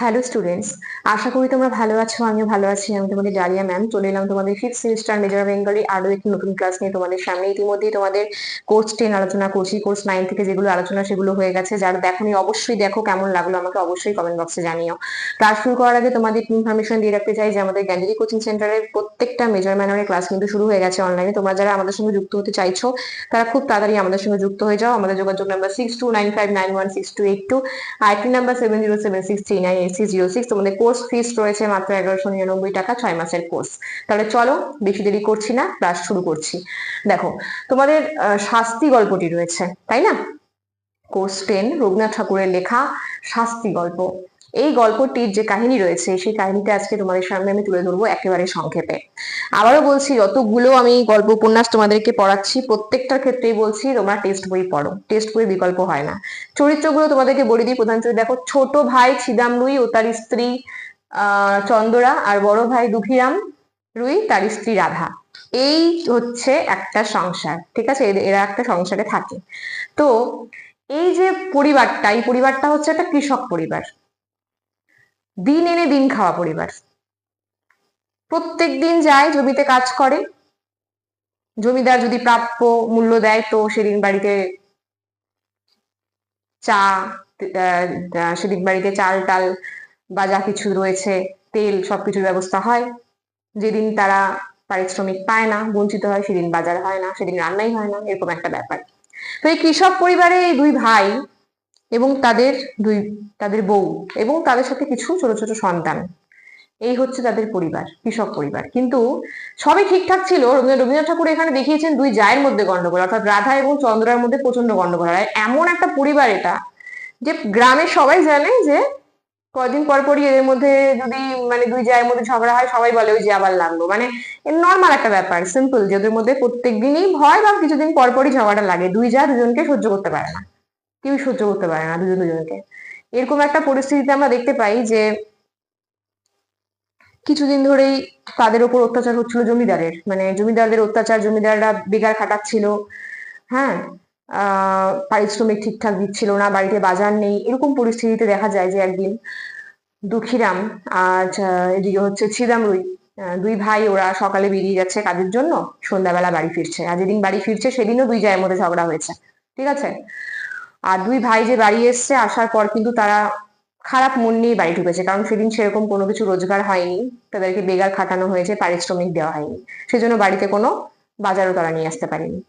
Hello students আশা করি তোমরা ভালো আছো, আমিও ভালো আছি, আমি তোমাদের ডালিয়া ম্যাম চলে এলাম তোমাদের ফিফথ সেমিস্টার মেজর বেঙ্গলি আরও একটি নতুন ক্লাস নিয়ে তোমাদের সামনে। ইতিমধ্যেই তোমাদের কোর্স টেন আলোচনা করছি কোর্স নাইন থেকে যেগুলো আলোচনা সেগুলো হয়ে গেছে। যারা দেখোনি অবশ্যই দেখো কেমন লাগল, আমাকে অবশ্যই কমেন্ট বক্সে জানিও। ক্লাস শুরু করার আগে তোমাদের ইনফরমেশন দিয়ে রাখতে চাই যে আমাদের গ্যান্ডারি কোচিং সেন্টারের প্রত্যেকটা মেজর ম্যানারের ক্লাস কিন্তু শুরু হয়ে গেছে অনলাইনে তোমরা যারা আমাদের সঙ্গে যুক্ত হতে চাইছো, তারা খুব তাড়াতাড়ি আমাদের সঙ্গে যুক্ত হয়ে যাও। আমাদের যোগাযোগ number six two nine five nine one six two eight two IT number seven zero seven six three nine six zero six তোমাদের কোর্স ফিস রয়েছে মাত্র এগারোশো নিরানব্বই টাকা, ছয় মাসের কোর্স তাহলে চলো, বেশি দেরি করছি না ক্লাস শুরু করছি। দেখো, তোমাদের শাস্তি গল্পটি রয়েছে, তাই না? কোর্স টেন রবীন্দ্রনাথ ঠাকুরের লেখা শাস্তি গল্প। এই গল্পটির যে কাহিনী রয়েছে, সেই কাহিনীটা আজকে তোমাদের সামনে আমি তুলে ধরবো একেবারে সংক্ষেপে। আবারও বলছি, যতগুলো আমি গল্প উপন্যাস তোমাদেরকে পড়াচ্ছি, প্রত্যেকটার ক্ষেত্রেই বলছি, তোমরা টেস্ট বই পড়ো। টেস্ট বই বিকল্প হয় না। চরিত্রগুলো তোমাদেরকে বলে দিই। প্রধান চরিত্র, দেখো, ছোট ভাই ছিদাম রুই ও তার স্ত্রী চন্দরা আর বড় ভাই দুঃখীরাম রুই, তার স্ত্রী রাধা। এই হচ্ছে একটা সংসার, ঠিক আছে? এরা একটা সংসারে থাকে। তো এই যে পরিবারটা, এই পরিবারটা হচ্ছে একটা কৃষক পরিবার। দিন এনে দিন খাওয়া পরিবার। প্রত্যেক দিন যায়, জমিতে কাজ করে। জমিদার যদি প্রাপ্য মূল্য দেয়, তো সেদিন বাড়িতে চা সেদিন বাড়িতে চাল টাল বা যা কিছু রয়েছে, তেল সবকিছুর ব্যবস্থা হয়। যেদিন তারা পারিশ্রমিক পায় না, বঞ্চিত হয়, সেদিন বাজার হয় না, সেদিন রান্নাই হয় না, এরকম একটা ব্যাপার। তো এই কৃষক পরিবারে এই দুই ভাই এবং তাদের দুই, তাদের বউ এবং তাদের সাথে কিছু ছোট ছোট সন্তান। এই হচ্ছে তাদের পরিবার, কৃষক পরিবার। কিন্তু সবই ঠিকঠাক ছিল। রবীন্দ্র, রবীন্দ্রনাথ ঠাকুর এখানে দেখিয়েছেন দুই জায়ের মধ্যে গন্ডগোল অর্থাৎ রাধা এবং চন্দ্রার মধ্যে প্রচণ্ড গন্ডগোল আর এমন একটা পরিবার এটা যে গ্রামে সবাই জানে যে কদিন পর পরই এদের মধ্যে যদি মানে দুই জায়ের মধ্যে ঝগড়া হয়, সবাই বলে ওই যে আবার লাগল। মানে নর্মাল একটা ব্যাপার সিম্পল যে ওদের মধ্যে প্রত্যেক দিনই হয় বা কিছুদিন পর পরই ঝগড়াটা লাগে। দুই যা দুজনকে সহ্য করতে পারে না। কেউ সহ্য করতে পারে না দুজন দুজনকে। এরকম একটা পরিস্থিতিতে আমরা দেখতে পাই যে কিছুদিন ধরেই তাদের উপর অত্যাচার হচ্ছিল জমিদারের। মানে জমিদারদের অত্যাচার জমিদাররা বেকার খাটাচ্ছিল হ্যাঁ? পারিশ্রমিক ঠিকঠাক দিচ্ছিল না বাড়িতে বাজার নেই। এরকম পরিস্থিতিতে দেখা যায় যে একদিন দুঃখীরাম আর এদিকে হচ্ছে ছিদামরুই আহ, দুই ভাই ওরা সকালে বেরিয়ে যাচ্ছে কাজের জন্য সন্ধ্যাবেলা বাড়ি ফিরছে। আর যেদিন বাড়ি ফিরছে সেদিনও দুই জায়ের মধ্যে ঝগড়া হয়েছে। ঠিক আছে? আর দুই ভাই যে বাড়ি এসছে, আসার পর কিন্তু তারা খারাপ মন নিয়ে বাড়ি ঢুকেছে। কারণ সেদিন সেরকম কোনো কিছু রোজগার হয়নি। তাদেরকে বেগার খাটানো হয়েছে, পারিশ্রমিক দেওয়া হয়নি। সেজন্য বাড়িতে কোনো বাজারও তারা নিয়ে আসতে পারেনি।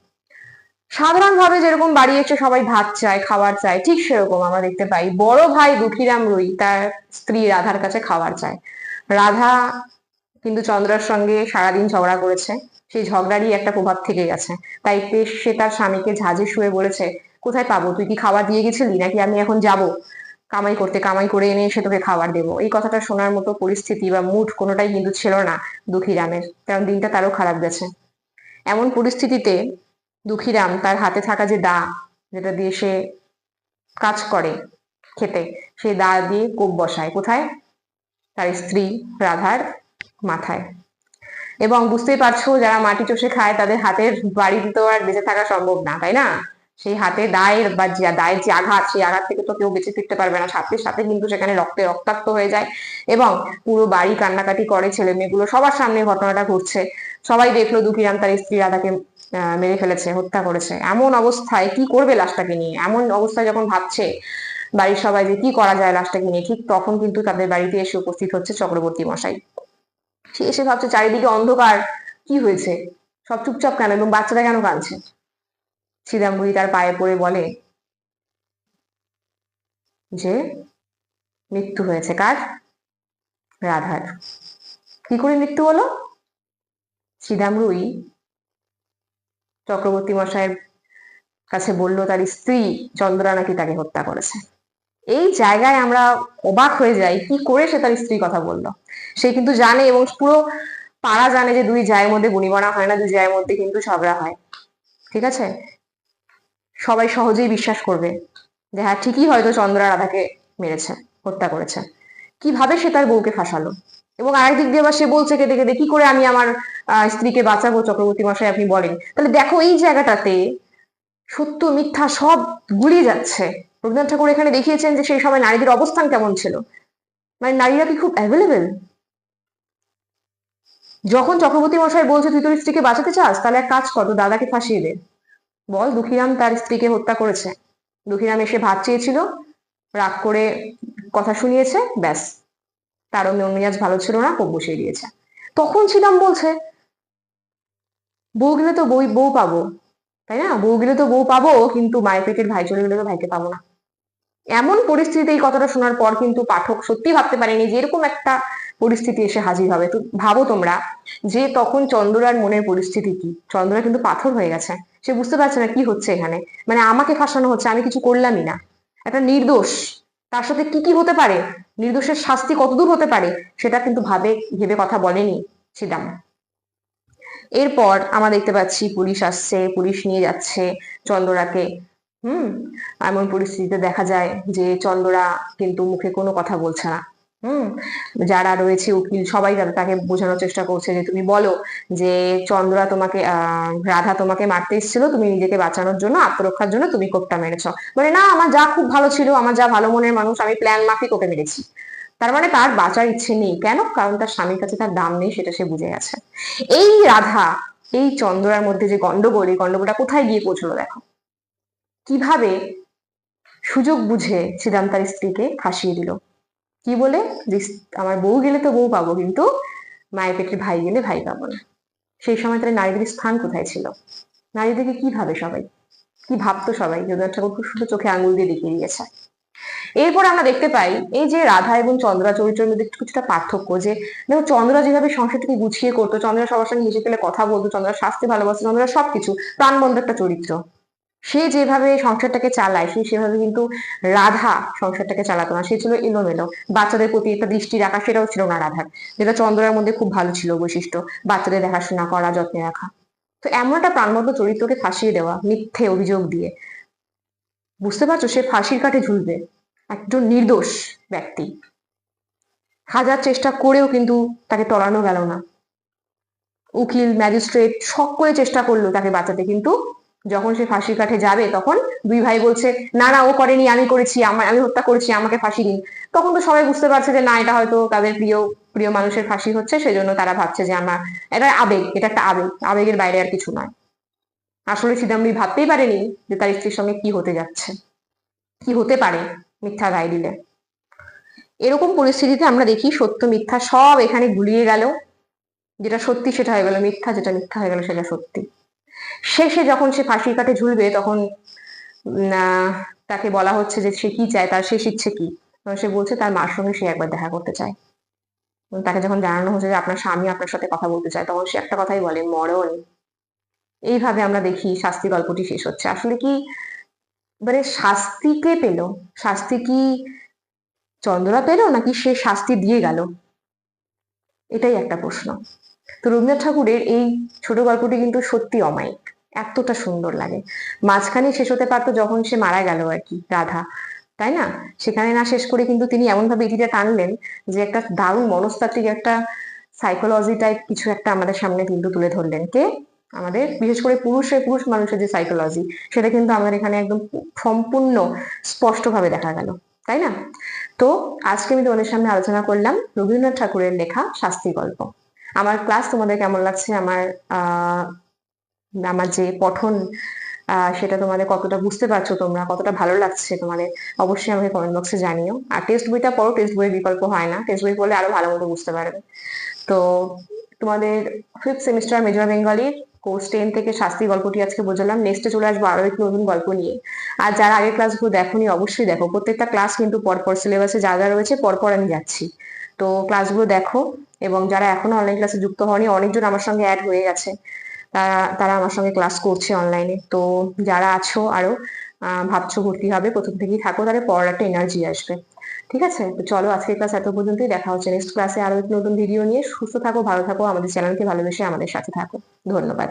সাধারণভাবে যেরকম বাড়ি এসে সবাই ভাত চায়, খাবার চায়, ঠিক সেরকম আমরা দেখতে পাই। বড় ভাই দুঃখীরাম রুই, তার স্ত্রী রাধার কাছে খাবার চায়। রাধা কিন্তু চন্দ্রার সঙ্গে সারাদিন ঝগড়া করেছে। সেই ঝগড়ারই একটা প্রভাব থেকে গেছে। তাই সে তার স্বামীকে ঝাঁঝে শুয়ে বলেছে কোথায় পাবো? তুই কি খাবার দিয়ে গেছিলি? নাকি আমি এখন যাব? কামাই করতে কামাই করে এনে এসে তোকে খাবার দেবো। এই কথাটা শোনার মতো পরিস্থিতি বা মুড কোনোটাই কিন্তু ছিল না দুঃখীরামের কারণ দিনটা তারও খারাপ গেছে। এমন পরিস্থিতিতে দুঃখীরাম তার হাতে থাকা যে দা, যেটা দিয়ে সে কাজ করে খেতে, সেই দা দিয়ে কোপ বসায়। কোথায়? তার স্ত্রী রাধার মাথায়। এবং বুঝতেই পারছ, যারা মাটি চষে খায়, তাদের হাতের বাড়িতে তো আর বেঁচে থাকা সম্ভব না, তাই না? সেই হাতে দায়ের বা দায়ের যে আঘাত, সেই আঘাত থেকে তো কেউ বেঁচে ফিরতে পারবে না। সাথে সাথে কিন্তু সেখানে রক্তে রক্তাক্ত হয়ে যায় এবং পুরো বাড়ি কান্নাকাটি করে ছেলে মেয়েগুলো। সবার সামনে ঘটনাটা ঘটছে। সবাই দেখল দুঃখীরাম তার স্ত্রী রাধাকে মেরে ফেলেছে, হত্যা করেছে। এমন অবস্থায় কি করবে লাশটাকে নিয়ে? এমন অবস্থায় যখন ভাবছে বাড়ির সবাই যে কি করা যায় লাশটাকে নিয়ে, ঠিক তখন কিন্তু তাদের বাড়িতে এসে উপস্থিত হচ্ছে চক্রবর্তী মশাই। সে এসে ভাবছে চারিদিকে অন্ধকার। কি হয়েছে? সব চুপচাপ কেন? এবং বাচ্চাটা কেন কাঁদছে? সিদাম্বুই তার পায়ে পড়ে বলে যে, মৃত্যু হয়েছে কার? রাধার। কি করে মৃত্যু হলো? সিদামরুই চক্রবর্তী মশাইয়ের কাছে বলল, তার স্ত্রী চন্দ্রা নাকি তাকে হত্যা করেছে। এই জায়গায় আমরা অবাক হয়ে যাই, কি করে সে তার স্ত্রী কথা বলল? সে কিন্তু জানে এবং পুরো পাড়া জানে যে দুই জায়ের মধ্যে বুনিবনা হয় না, দুই জায়ের মধ্যে কিন্তু ঝগড়া হয়। ঠিক আছে? সবাই সহজেই বিশ্বাস করবে যে হ্যাঁ ঠিকই হয়তো চন্দ্রা রাধাকে মেরেছে, হত্যা করেছে। কীভাবে সে তার বউকে ফাঁসালো? এবং আরেকদিক দিয়ে আবার সে বলছে কেঁদে কেঁদে, কি করে আমি আমার স্ত্রীকে বাঁচাবো? চক্রবর্তী মশাই, আপনি বলেন। তাহলে দেখো এই জায়গাটাতে সত্য, মিথ্যা সব গুলিয়ে যাচ্ছে। রবীন্দ্রনাথ ঠাকুর এখানে দেখিয়েছেন যে সেই সময় নারীদের অবস্থান কেমন ছিল। মানে নারীরা কি খুব অ্যাভেলেবেল যখন চক্রবর্তী মশাই বলছে, তুই তোর স্ত্রীকে বাঁচাতে চাস, তাহলে এক কাজ কর, তোর দাদাকে ফাঁসিয়ে দে। বল, দুঃখীরাম তার স্ত্রীকে হত্যা করেছে। দুঃখীরাম এসে ভাত চেয়েছিল, রাগ করে কথা শুনিয়েছে, ব্যাস। তারও মন মেজাজ ভালো ছিল না খুব বসিয়ে দিয়েছে। তখন ছিলাম বলছে, বউ গেলে তো বই, বউ পাবো। তাই না? বউ গেলে তো বউ পাবো, কিন্তু মায়ের পেটের ভাই চলে গেলে তো ভাইকে পাবো না। এমন পরিস্থিতিতে এই কথাটা শোনার পর কিন্তু পাঠক সত্যি ভাবতে পারেনি যে এরকম একটা পরিস্থিতি এসে হাজির হবে। তো ভাবো তোমরা যে তখন চন্দ্রার মনের পরিস্থিতি কি? চন্দ্রা কিন্তু পাথর হয়ে গেছে। সে বুঝতে পারছে না কি হচ্ছে এখানে। মানে আমাকে ফাঁসানো হচ্ছে, আমি কিছু করলামই না। একটা নির্দোষ, তার সাথে কি কি হতে পারে? নির্দোষের শাস্তি কতদূর হতে পারে? সেটা কিন্তু ভাবে, ভেবে কথা বলেনি সিদাম। এরপর আমরা দেখতে পাচ্ছি, পুলিশ আসছে, পুলিশ নিয়ে যাচ্ছে চন্দ্রাকে হুম? এমন পরিস্থিতিতে দেখা যায় যে চন্দ্রা কিন্তু মুখে কোনো কথা বলছে না। যারা রয়েছে উকিল, সবাই তাকে বোঝানোর চেষ্টা করছে যে তুমি বলো যে চন্দ্রা তোমাকে রাধা তোমাকে মারতে এসেছিল, তুমি নিজেকে বাঁচানোর জন্য, আত্মরক্ষার জন্য তুমি কোপটা মেরেছ। বলে, না, আমার যা খুব ভালো ছিল, আমার যা ভালো মনের মানুষ, আমি প্ল্যান মাফিক ওকে মেরেছি। তার মানে তার বাঁচার ইচ্ছে নেই। কেন? কারণ তার স্বামীর কাছে তার দাম নেই, সেটা সে বুঝে গেছে। এই রাধা, এই চন্দ্রার মধ্যে যে গন্ডগোল এই গন্ডগোলটা কোথায় গিয়ে পৌঁছলো দেখো? কীভাবে সুযোগ বুঝে সিদাম তার স্ত্রীকে ফাঁসিয়ে দিল? কি বলে? আমার বউ গেলে তো বউ পাবো, কিন্তু মায়ের পেটের ভাই গেলে ভাই পাবো না। সেই সময় তাহলে নারীদের স্থান কোথায় ছিল? নারীদেরকে কি ভাবে সবাই? কি ভাবতো সবাই? রবীন্দ্রনাথ ঠাকুর সুন্দর চোখে আঙুল দিয়ে দেখিয়ে দিয়েছে। এরপর আমরা দেখতে পাই, এই যে রাধা এবং চন্দ্রা চরিত্রের মধ্যে কিছুটা পার্থক্য যে, দেখো চন্দ্রা যেভাবে সংসারটাকে গুছিয়ে করতো, চন্দ্রা সবার সঙ্গে মিশে গেলে কথা বলতো, চন্দ্রা শাস্তি ভালোবাসতো, চন্দ্রা সবকিছু প্রাণবন্ধ একটা চরিত্র। সে যেভাবে সংসারটাকে চালায়, সে সেভাবে কিন্তু রাধা সংসারটাকে চালাতো না, সে ছিল এলোমেলো। বাচ্চাদের প্রতি একটা দৃষ্টি রাখা সেটাও ছিল না রাধার। যেটা চন্দ্রের মধ্যে খুব ভালো ছিল বৈশিষ্ট্য, বাচ্চাদের দেখাশোনা করা, যত্নে রাখা। তো এমন একটা প্রাণবদ্ধ চরিত্রকে ফাঁসিয়ে দেওয়া, মিথ্যে অভিযোগ দিয়ে। বুঝতে পারছ? সে ফাঁসির কাঠে ঝুলবে। একজন নির্দোষ ব্যক্তি। হাজার চেষ্টা করেও কিন্তু তাকে টলানো গেল না। উকিল, ম্যাজিস্ট্রেট সকলে চেষ্টা করল তাকে বাঁচাতে, কিন্তু যখন সে ফাঁসির কাঠে যাবে, তখন দুই ভাই বলছে, না না, ও করেনি, আমি করেছি আমার আমি হত্যা করেছি, আমাকে ফাঁসি দিন। তখন তো সবাই বুঝতে পারছে যে, না, এটা হয়তো তাদের প্রিয় প্রিয় মানুষের ফাঁসি হচ্ছে, সেজন্য তারা ভাবছে যে আমার এটা আবেগ, এটা একটা আবেগ, আবেগের বাইরে আর কিছু নয়। আসলে সিদাম্বি ভাবতেই পারেনি যে তার স্ত্রীর সঙ্গে কি হতে যাচ্ছে, কি হতে পারে মিথ্যা রায় দিলে। এরকম পরিস্থিতিতে আমরা দেখি সত্য, মিথ্যা সব এখানে গুলিয়ে গেল। যেটা সত্যি সেটা হয়ে গেল, মিথ্যা যেটা মিথ্যা হয়ে গেল সেটা সত্যি। শেষে যখন সে ফাঁসির কাঠে ঝুলবে, তখন তাকে বলা হচ্ছে যে সে কি চায়, তার শেষ ইচ্ছে কি? সে বলছে, তার মার সঙ্গে সে একবার দেখা করতে চায়। তাকে যখন জানানো হচ্ছে যে আপনার স্বামী আপনার সাথে কথা বলতে চায়, তখন সে একটা কথাই বলে, মরণ। এইভাবে আমরা দেখি শাস্তি গল্পটি শেষ হচ্ছে। আসলে কি মানে শাস্তি কে পেল? শাস্তি কি চন্দ্রা পেল, নাকি সে শাস্তি দিয়ে গেল? এটাই একটা প্রশ্ন। তো রবীন্দ্রনাথ ঠাকুরের এই ছোট গল্পটি কিন্তু সত্যি অমায়িক, এতটা সুন্দর লাগে। মাঝখানে শেষ হতে পারতো যখন সে মারা গেল আর কি, রাধা, তাই না? সেখানে না শেষ করে কিন্তু তিনি এমন ভাবে ইতিটা টানলেন যে একটা দারুণ মনস্তাত্ত্বিক একটা সাইকোলজি টাইপ কিছু একটা আমাদের সামনে কিন্তু তুলে ধরলেন। কে? আমাদের বিশেষ করে পুরুষের পুরুষ মানুষের যে সাইকোলজি সেটা কিন্তু আমাদের এখানে একদম সম্পূর্ণ স্পষ্টভাবে দেখা গেল, তাই না? তো আজকে আমি তোমাদের সামনে আলোচনা করলাম রবীন্দ্রনাথ ঠাকুরের লেখা শাস্তি গল্প। আমার ক্লাস তোমাদের কেমন লাগছে? আমার আমার যে পঠন সেটা তোমাদের কতটা বুঝতে পারছ তোমরা? কতটা ভালো লাগছে তোমাদের? অবশ্যই আমাকে কমেন্ট বক্সে জানিও। আর টেস্ট বইটা পড়ো টেস্ট বইয়ের বিকল্প হয় না। টেস্ট বই পড়লে আরও ভালো মতো বুঝতে পারবে। তো তোমাদের ফিফথ সেমিস্টার মেজর বেঙ্গলির কোর্স টেন থেকে শাস্তি গল্পটি আজকে বোঝালাম। নেক্সটে চলে আসব আরও একটি নতুন গল্প নিয়ে। আর যারা আগের ক্লাসগুলো দেখোনি, অবশ্যই দেখো। প্রত্যেকটা ক্লাস কিন্তু পরপর সিলেবাসে যা যা রয়েছে, পরপর আমি যাচ্ছি। তো ক্লাসগুলো দেখো। এবং যারা এখনও অনলাইন ক্লাসে যুক্ত হয়নি অনেকজন আমার সঙ্গে অ্যাড হয়ে গেছে। তারা তারা আমার সঙ্গে ক্লাস করছে অনলাইনে তো যারা আছো আরও ভাবছ ভর্তি হবে, প্রথম থেকেই থাকো, তাহলে পড়ার একটা এনার্জি আসবে। ঠিক আছে? তো চলো আজকের ক্লাস এত পর্যন্তই। দেখা হচ্ছে নেক্সট ক্লাসে আরও নতুন ভিডিও নিয়ে। সুস্থ থাকো, ভালো থাকো, আমাদের চ্যানেলকে ভালোবেসে আমাদের সাথে থাকো। ধন্যবাদ।